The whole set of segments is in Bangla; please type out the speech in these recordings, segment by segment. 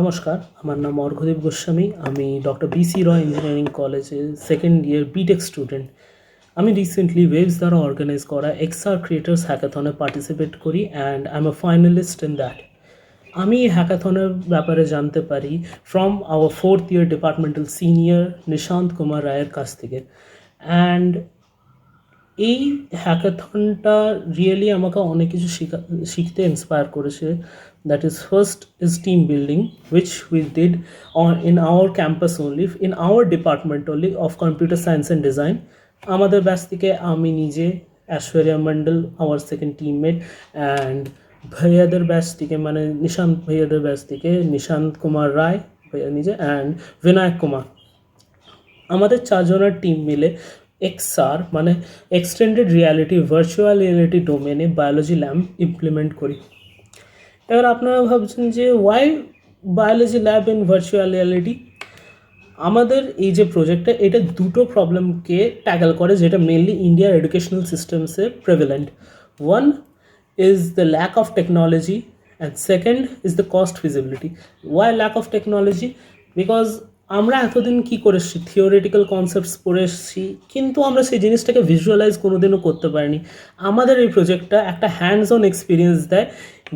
নমস্কার, আমার নাম অর্ঘদীপ গোস্বামী, আমি ডক্টর বিসি রয় ইঞ্জিনিয়ারিং কলেজে সেকেন্ড ইয়ার বিটেক স্টুডেন্ট আমি রিসেন্টলি ওয়েবস দ্বারা অর্গানাইজ করা এক্সআর ক্রিয়েটার্স হ্যাকাথনে পার্টিসিপেট করি and I am a finalist in that আমি হ্যাকাথনের ব্যাপারে জানতে পারি from our fourth year departmental senior Nishant Kumar রায়ের কাছ থেকে. অ্যান্ড এই হ্যাকাথনটা রিয়েলি আমাকে অনেক কিছু শিখা, শিখতে ইন্সপায়ার করেছে। That is first is team building which we did on in our campus only in our department only of computer science and design আমাদের ব্যাচ থেকে আমি নিজে, ঐশ্বরিয়া মন্ডল আমার সেকেন্ড টিমমেট অ্যান্ড ভাইয়াদের ব্যাচ থেকে মানে নিশান্ত ভাইয়াদের ব্যাচ থেকে নিশান্ত কুমার রায় ভাইয়া নিজে অ্যান্ড বিনায়ক কুমার। আমাদের চারজনের টিম মিলে এক্সআর মানে এক্সটেন্ডেড রিয়ালিটি ভার্চুয়াল রিয়ালিটি ডোমেনে বায়োলজি ল্যাব ইমপ্লিমেন্ট করি। এবার আপনারা ভাবছেন যে why biology lab in virtual reality আমাদের এই যে প্রজেক্টটা এটা দুটো প্রবলেমকে ট্যাকল করে যেটা মেনলি ইন্ডিয়ার educational সিস্টেমসে prevalent one is the lack of technology and second is the cost feasibility why lack of technology because আমরা এতদিন কি করে এসেছি থিওরিটিক্যাল কনসেপ্টস পড়ে এসেছি, কিন্তু আমরা সেই জিনিসটাকে ভিজুয়ালাইজ কোনোদিনও করতে পারিনি। আমাদের এই প্রজেক্টটা একটা হ্যান্ডস অন এক্সপিরিয়েন্স দেয়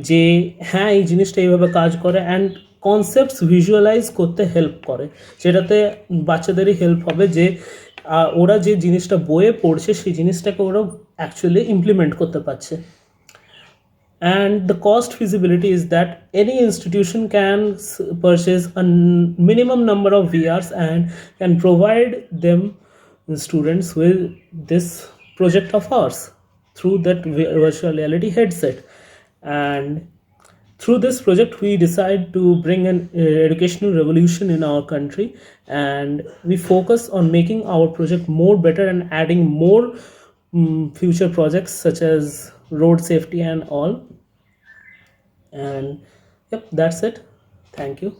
যে হ্যাঁ এই জিনিসটা এইভাবে কাজ করে অ্যান্ড কনসেপ্টস ভিজুয়ালাইজ করতে হেল্প করে। যেটাতে বাচ্চাদেরই হেল্প হবে যে ওরা যে জিনিসটা বইয়ে পড়ছে, সেই জিনিসটাকে ওরা অ্যাকচুয়ালি ইমপ্লিমেন্ট করতে পারছে। And the cost feasibility is that any institution can purchase a minimum number of VRs and can provide them students with this project of ours through that virtual reality headset. And through this project we decide to bring an uh, educational revolution in our country. And we focus on making our project more better and adding more mm, future projects such as road safety and all. And yep that's it. Thank you